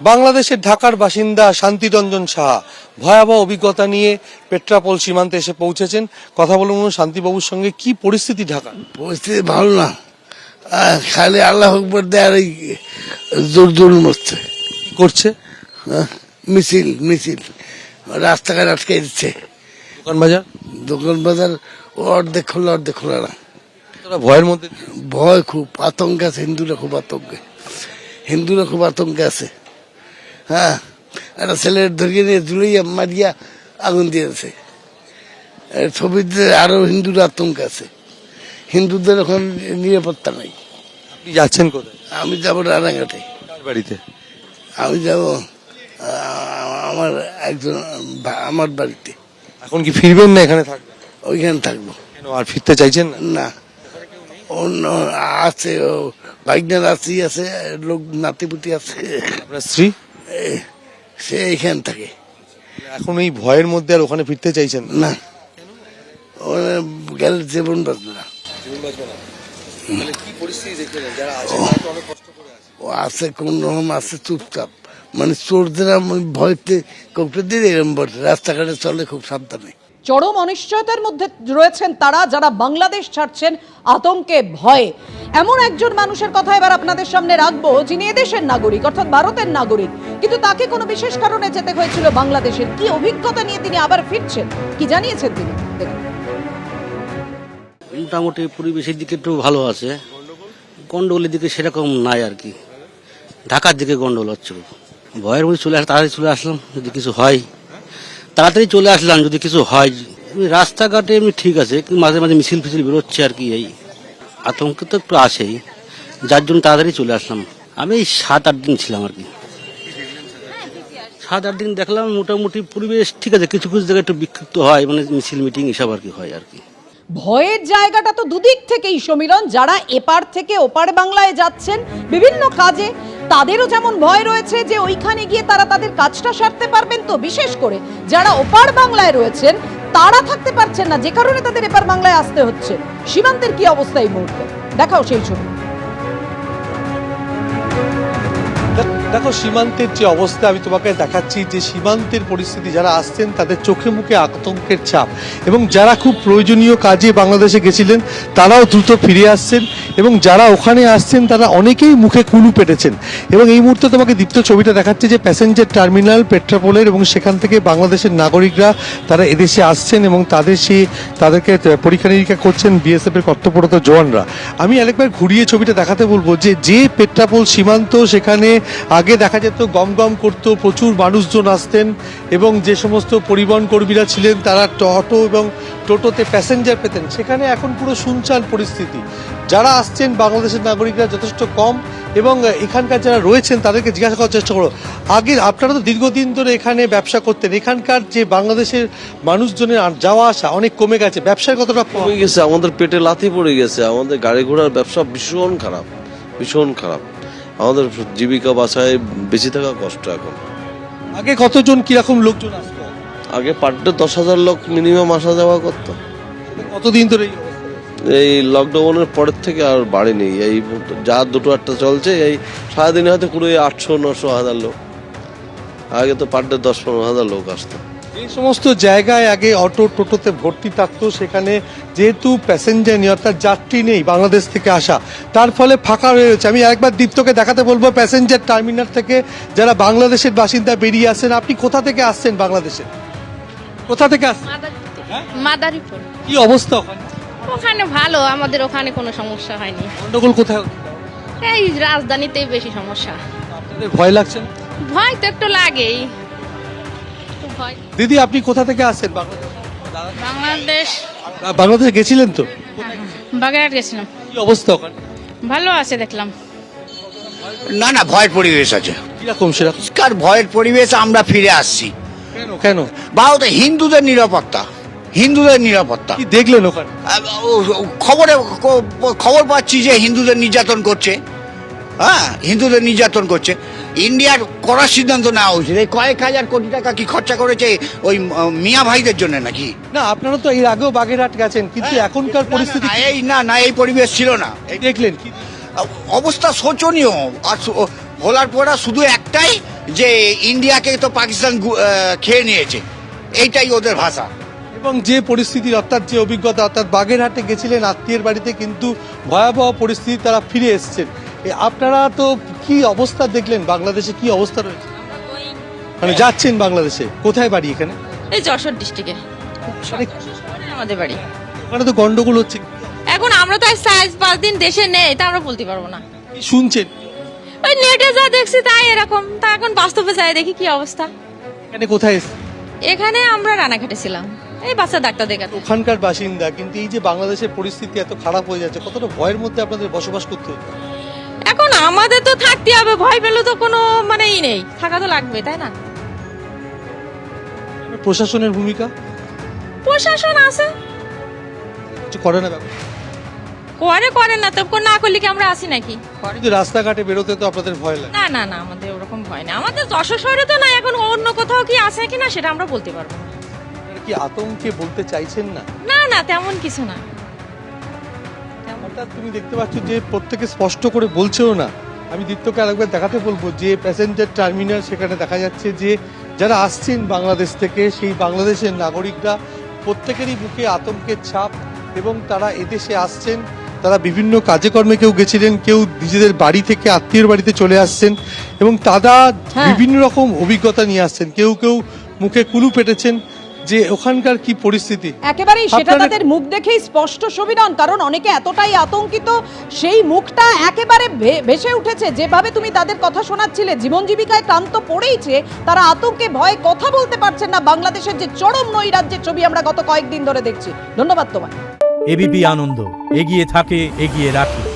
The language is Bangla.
বাংলাদেশের ঢাকার বাসিন্দা শান্তিরঞ্জন সাহা ভয়াবহ অভিজ্ঞতা নিয়ে পেট্রাপোল সীমান্তে এসে পৌঁছেছেন। কথা বলুন শান্তিবাবুর সঙ্গে কি পরিস্থিতি ঢাকা পরিস্থিতি ভালো না। খালি আল্লাহ আকবর দেয়ার এই জোর জোর মরছে। করছে? মিছিল মিছিল। রাস্তাঘাট আটকে দিচ্ছে। দোকান বাজার? দোকান বাজার ও অর্ধেক খোলা অর্ধেক খোলা না। ভয়ের মধ্যে? ভয় খুব আতঙ্ক আছে হিন্দুরা খুব আতঙ্কে। হিন্দুরা খুব আতঙ্কে আছে। হ্যাঁ একটা ছেলের ধরিয়ে নিয়ে জুড়িয়া মারিয়া আগুন দিয়েছে। ছবিতে আরও হিন্দুরা আতঙ্ক আছে। হিন্দুদের এখন নিরাপত্তা নাই। আপনি যাচ্ছেন কোথায়? আমি যাব রানাঘাটে। বাড়িতে? আমি যাব আমার একজন আমার বাড়িতে। এখন কি ফিরবেন না এখানে থাকবেন? ওইখানে থাকব। কেন আর ফিরতে চাইছেন না? অন্য আছে ও বাইকনার আছে আছে লোক নাতিপুতি আছে। আপনার স্ত্রী? সে এইখান থাকে। এখন এই ভয়ের মধ্যে আর ওখানে ফিরতে চাইছেন না? না। ও গেলে জীবন বাঁচবে না? কি পরিস্থিতি দেখলেন? যারা ও আছে কোন রকম আছে চুপচাপ। মানে চোরদের আমি ভয়তে কপটে দিয়ে এরম বটে রাস্তাঘাটে চলে খুব সাবধানে। চরম অনিশ্চয়তার মধ্যে রয়েছেন তারা যারা বাংলাদেশ ছাড়ছেন আতঙ্কে ভয়ে। এমন একজন মানুষের কথা এবার আপনাদের সামনে রাখব, যিনি এদেশের নাগরিক, অর্থাৎ ভারতের নাগরিক। কিন্তু তাকে কোনো বিশেষ কারণে যেতে হয়েছিল বাংলাদেশের। কি অভিজ্ঞতা নিয়ে তিনি আবার ফিরছেন? কি জানিয়েছেন তিনি? মোটামুটি পরিবেশের দিকে একটু ভালো আছে। গন্ডগোলের দিকে সেরকম নাই আর কি। ঢাকার দিকে গন্ডগোল হচ্ছে। ভয়ের মধ্যে চলে আস তাড়াতাড়ি চলে আসলাম, যদি কিছু হয়। তাড়াতাড়ি চলে আসলাম, যদি কিছু হয়। রাস্তাঘাটে এমনি ঠিক আছে মাঝে মাঝে মিছিল ফিছিল বেরোচ্ছে আর কি এই। আতঙ্ক তো একটু আসেই যার জন্য তাড়াতাড়ি চলে আসলাম। আমি এই সাত আট দিন ছিলাম আর কি। সাত আট দিন দেখলাম মোটামুটি পরিবেশ ঠিক আছে, কিছু কিছু জায়গায় একটু বিক্ষিপ্ত হয় মানে মিছিল, মিটিং এসব আর কি হয় আর কি। ভয়ের জায়গাটা তো দুদিক থেকেই সমীরণ, যারা এপার থেকে ওপার বাংলায় যাচ্ছেন, বিভিন্ন কাজে, তাদেরও যেমন ভয় রয়েছে যে ওইখানে গিয়ে তারা তাদের কাজটা সারতে পারবেন তো, বিশেষ করে যারা ওপার বাংলায় রয়েছেন তারা থাকতে পারছেন না, যে কারণে তাদের এপার বাংলায় আসতে হচ্ছে। সীমান্তের কি অবস্থা এই মুহূর্তে? দেখাও সেই ছবি। দেখ- সীমান্তের যে অবস্থা আমি তোমাকে দেখাচ্ছি, যে সীমান্তের পরিস্থিতি যারা আসছেন, তাদের চোখে মুখে আতঙ্কের চাপ এবং যারা খুব প্রয়োজনীয় কাজে বাংলাদেশে গেছিলেন, তারাও দ্রুত ফিরে আসছেন এবং যারা ওখানে আসছেন, তারা অনেকেই মুখে কুলু পেটেছেন। এবং এই মুহূর্তে তোমাকে দীপ্ত ছবিটা দেখাচ্ছে যে প্যাসেঞ্জার টার্মিনাল, পেট্রাপোলের এবং সেখান থেকে বাংলাদেশের নাগরিকরা তারা এদেশে আসছেন এবং তাদের সে, তাদেরকে পরীক্ষা নিরীক্ষা করছেন বিএসএফ এর কর্তব্যরত জওয়ানরা। আমি আরেকবার ঘুরিয়ে ছবিটা দেখাতে বলব যে যে পেট্রাপোল সীমান্ত সেখানে আগে দেখা যেত গম গম করতো, প্রচুর মানুষজন আসতেন এবং যে সমস্ত পরিবহন কর্মীরা ছিলেন তারা অটো এবং টোটোতে প্যাসেঞ্জার পেতেন। সেখানে এখন পুরো শুনশান পরিস্থিতি। যারা আসছেন বাংলাদেশের নাগরিকরা যথেষ্ট কম এবং এখানকার যারা রয়েছেন তাদেরকে জিজ্ঞাসা করার চেষ্টা করো। আগে আপনারা তো দীর্ঘদিন ধরে এখানে ব্যবসা করতেন। এখানকার যে বাংলাদেশের মানুষজনের যাওয়া আসা অনেক কমে গেছে। ব্যবসার কতটা কমে গেছে। আমাদের পেটে লাথি পড়ে গেছে। আমাদের গাড়ি ঘোড়ার ব্যবসা ভীষণ খারাপ ভীষণ খারাপ। আমাদের জীবিকা বাঁচায় বেঁচে থাকা কষ্ট এখন। আগে কতজন কীরকম লোকজন আসতো? আগে পার ডে দশ হাজার লোক মিনিমাম আসা যাওয়া করতো। কতদিন ধরে এই এই লকডাউনের পরের থেকে আর বাড়েনি। এই যা দুটো একটা চলছে এই সারাদিনে হয়তো কুড়ি আটশো নশো হাজার লোক। আগে তো পার ডে দশ পনেরো হাজার লোক আসতো। এই সমস্ত জায়গায় আগে অটো টোটোতে ভর্তি থাকতো সেখানে যেহেতু প্যাসেঞ্জার নেই অর্থাৎ যাত্রী নেই বাংলাদেশ থেকে আসা তার ফলে ফাঁকা হয়ে রয়েছে। আমি একবার দীপ্তকে দেখাতে বলব প্যাসেঞ্জার টার্মিনাল থেকে যারা বাংলাদেশের বাসিন্দা বেরিয়ে আসেন আপনি কোথা থেকে আসছেন বাংলাদেশে? কোথা থেকে আসছেন? মাদারীপুর। কি অবস্থা ওখানে? ভালো আমাদের ওখানে কোনো সমস্যা হয়নি। গন্ডগোল কোথায়? এই রাজধানীতেই বেশি সমস্যা। ভয় লাগছে? ভয় তো একটু লাগেই। ভয় দিদি আপনি কোথা থেকে আসছেন? বাংলাদেশ। বাংলাদেশ। গেছিলেন তো? বাগেরহাট গেছিলাম। কি অবস্থা ওখানে? ভালো আছে দেখলাম। না না ভয়ের পরিবেশ আছে। কীরকম সেরকম কার ভয়ের পরিবেশ আমরা ফিরে আসছি। কেন কেন? ভারতে হিন্দুদের নিরাপত্তা। হিন্দুদের নিরাপত্তা। কি দেখলেন ওখানে? খবরে খবর পাচ্ছি যে হিন্দুদের নির্যাতন করছে। হ্যাঁ হিন্দুদের নির্যাতন করছে। ইন্ডিয়ার করার সিদ্ধান্ত নেওয়া হয়েছে। এই কয়েক হাজার কোটি টাকা কি খরচা করেছে ওই মিয়া ভাইদের জন্য নাকি? না আপনারা তো এর আগেও বাগেরহাট গেছেন কিন্তু এখনকার পরিস্থিতি এই না না এই পরিবেশ ছিল না। দেখলেন অবস্থা শোচনীয়। আর ভোলার পোড়া শুধু একটাই যে ইন্ডিয়াকে তো পাকিস্তান খেয়ে নিয়েছে। এইটাই ওদের ভাষা। এবং যে পরিস্থিতির অর্থাৎ যে অভিজ্ঞতা অর্থাৎ বাগেরহাটে গেছিলেন আত্মীয়ের বাড়িতে কিন্তু ভয়াবহ পরিস্থিতি তারা ফিরে এসছেন। আপনারা তো কি অবস্থা দেখলেন? বাংলাদেশে কি অবস্থা রয়েছে? মানে যাচ্ছেন বাংলাদেশে। কোথায় বাড়ি এখানে? এই যশোর ডিস্ট্রিক্টে মানে আমাদের বাড়ি। ওখানে তো গন্ডগোল হচ্ছে। এখন আমরা তো সাইজ পাঁচ দিন দেশে নেই তা আমরা বলতে পারব না। শুনছেন? ওই নেটে যা দেখছি তাই এরকম। তা এখন বাস্তবে যাই দেখি কি অবস্থা। এখানে কোথায় এখানে আমরা রানাঘাটে ছিলাম। এই বাচ্চা ডাক্তার দেখাতে। ওখানকার বাসিন্দা কিন্তু এই যে বাংলাদেশের পরিস্থিতি এত খারাপ হয়ে যাচ্ছে কতটা ভয়ের মধ্যে আপনাদের বসবাস করতে হচ্ছে? আমাদের তো থাকতে হবে ভয় পেলে তো কোনো মানেই নেই। থাকা তো লাগবে তাই না? প্রশাসনের ভূমিকা? প্রশাসন আছে। কিছু করে না ব্যাপার করে করে না তো না করলে কি আমরা আসি নাকি? করে। কিন্তু রাস্তাঘাটে বেরোতে তো আপনাদের ভয় লাগে। না না না আমাদের ওরকম ভয় না আমাদের যশোর শহরে তো না এখন অন্য কোথাও কি আছে কিনা সেটা আমরা বলতে পারব না। কি আতঙ্কে বলতে চাইছেন না? না না তেমন কিছু না। তুমি দেখতে পাচ্ছ যে প্রত্যেকে স্পষ্ট করে বলছেও না আমি দীপ্তকে আরেকবার দেখাতে বলব যে প্যাসেঞ্জার টার্মিনাল সেখানে দেখা যাচ্ছে যে যারা আসছেন বাংলাদেশ থেকে সেই বাংলাদেশের নাগরিকরা প্রত্যেকেরই মুখে আতঙ্কের ছাপ এবং তারা এদেশে আসছেন তারা বিভিন্ন কাজে কর্মে কেউ গেছিলেন কেউ নিজেদের বাড়ি থেকে আত্মীয়ের বাড়িতে চলে আসছেন এবং তারা হ্যাঁ। বিভিন্ন রকম অভিজ্ঞতা নিয়ে আসছেন কেউ কেউ মুখে কুলু পেটেছেন যে ওখানকার কি পরিস্থিতি? একেবারেই সেটা তাদের মুখ দেখেই স্পষ্ট সমীরণ কারণ অনেকে এতটাই আতঙ্কিত সেই মুখটা একেবারে ভে- ভেসে উঠেছে। যেভাবে তুমি তাদের কথা শোনাচ্ছিলে জীবন জীবিকায় ক্লান্ত পড়েইছে তারা আতঙ্কে ভয়ে কথা বলতে পারছেন না। বাংলাদেশের যে চরম নৈরাজ্যের ছবি আমরা গত কয়েকদিন ধরে দেখছি। ধন্যবাদ তোমায়। এবিপি আনন্দ এগিয়ে থাকে এগিয়ে রাখে।